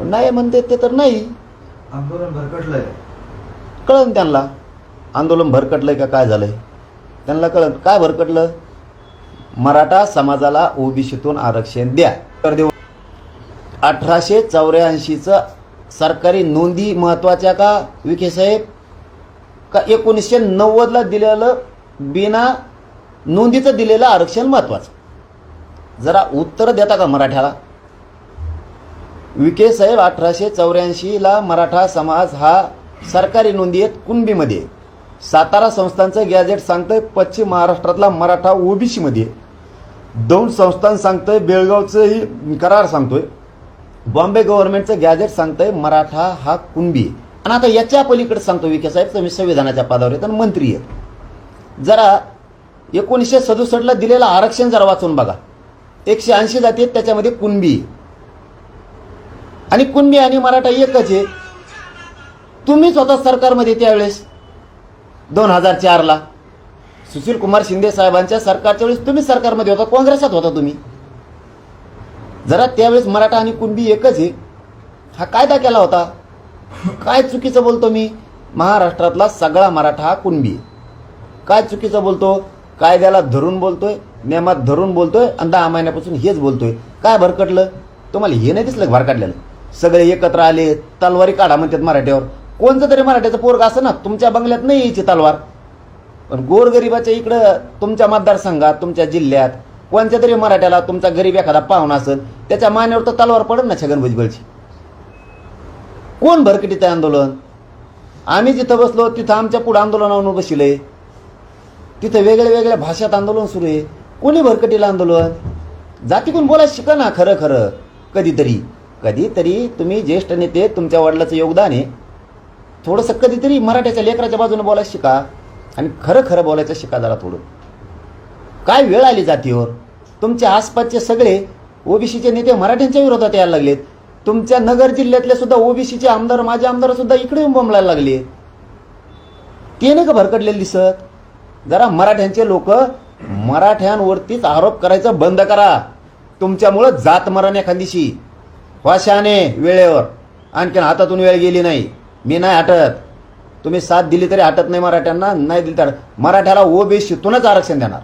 नाही म्हणते ते तर नाही. आंदोलन भरकटलंय. कळन त्यांना. आंदोलन भरकटलंय का काय झालंय? त्यांना कळन. काय भरकटलं? मराठा समाजाला ओबीसीतून आरक्षण द्या. तर देऊ. अठराशे चौऱ्याऐंशीचं सरकारी नोंदी महत्त्वाच्या का विखे साहेब? का एकोणीसशे नव्वदला दिलेलं बिना नोंदीचं दिलेलं आरक्षण महत्त्वाचं जरा उत्तर देता का मराठ्याला? विखे साहेब अठराशे चौऱ्याऐंशीला मराठा समाज हा सरकारी नोंदी आहेत कुणबीमध्ये. सातारा संस्थांचं गॅजेट सांगतंय पश्चिम महाराष्ट्रातला मराठा ओबीसीमध्ये. दोन संस्थान सांगतंय बेळगावचंही करार सांगतोय. बॉम्बे गव्हर्नमेंटचं गॅजेट सांगतंय मराठा हा कुणबी. आणि आता याच्या पलीकडे सांगतो विखे साहेब तुम्ही संविधानाच्या पदावर आहेत आणि मंत्री आहेत. जरा एकोणीसशे सदुसष्टला दिलेलं आरक्षण जरा वाचून बघा. एकशे ऐंशी जाती आहेत त्याच्यामध्ये कुणबी. आहे. आणि कुणबी आणि मराठा एकच आहे. तुम्ही स्वतः सरकारमध्ये त्यावेळेस दोन हजार चारला सुशील कुमार शिंदे साहेबांच्या सरकारच्या वेळेस तुम्ही सरकारमध्ये होता काँग्रेसात होता तुम्ही. जरा त्यावेळेस मराठा आणि कुणबी एकच आहे. हा कायदा केला होता. काय चुकीचं बोलतो मी? महाराष्ट्रातला सगळा मराठा हा कुणबी आहे. काय चुकीचं बोलतो? कायद्याला धरून बोलतोय नियमात धरून बोलतोय आणि दहा महिन्यापासून हेच बोलतोय. काय भरकटलं? तुम्हाला हे नाही दिसलं भरकटलेलं? सगळे एकत्र आले तलवारी काढा म्हणतात मराठ्यावर कोणतं तरी मराठ्याचं पोरग असं ना तुमच्या बंगल्यात नाही यायची तलवार. पण गोरगरिबाच्या इकडं तुमच्या मतदारसंघात तुमच्या जिल्ह्यात कोणत्या तरी मराठ्याला तुमचा गरीब एखादा पाहुणा असेल त्याच्या मानेवर तर तलवार पडेल ना छगन भुजबळची. कोण भरकटीचं आंदोलन? आम्ही जिथं बसलो तिथं आमच्या पुढं आंदोलनावरून बसले तिथं वेगळ्या वेगळ्या भाषेत आंदोलन सुरू आहे. कोणी भरकटीला आंदोलन? जातीकून बोलायला शिका ना खरं खरं. कधीतरी. कधीतरी तुम्ही ज्येष्ठ नेते तुमच्या वडिलाचं योगदान आहे. थोडंसं कधीतरी मराठ्याच्या लेकराच्या बाजूने बोलायला शिका आणि खरं खरं बोलायचं शिका जरा थोडं. काय वेळ आली जातीवर? तुमच्या आसपासचे सगळे ओबीसीचे नेते मराठ्यांच्या विरोधात यायला लागलेत. तुमच्या नगर जिल्ह्यातले सुद्धा ओबीसीचे आमदार माझे आमदार सुद्धा इकडे येऊन बोंबलायला लागले. ते नाही का भरकटलेले दिसत. जरा मराठ्यांचे लोक मराठ्यांवरतीच आरोप करायचं बंद करा. तुमच्यामुळं जात मरण एखादीशी वाशाने वेळेवर. आणखीन हातातून वेळ गेली नाही. मी नाही हटत. तुम्ही साथ दिली तरी हटत नाही मराठ्यांना नाही दिली तर मराठ्याला ओबीसीतूनच आरक्षण देणार.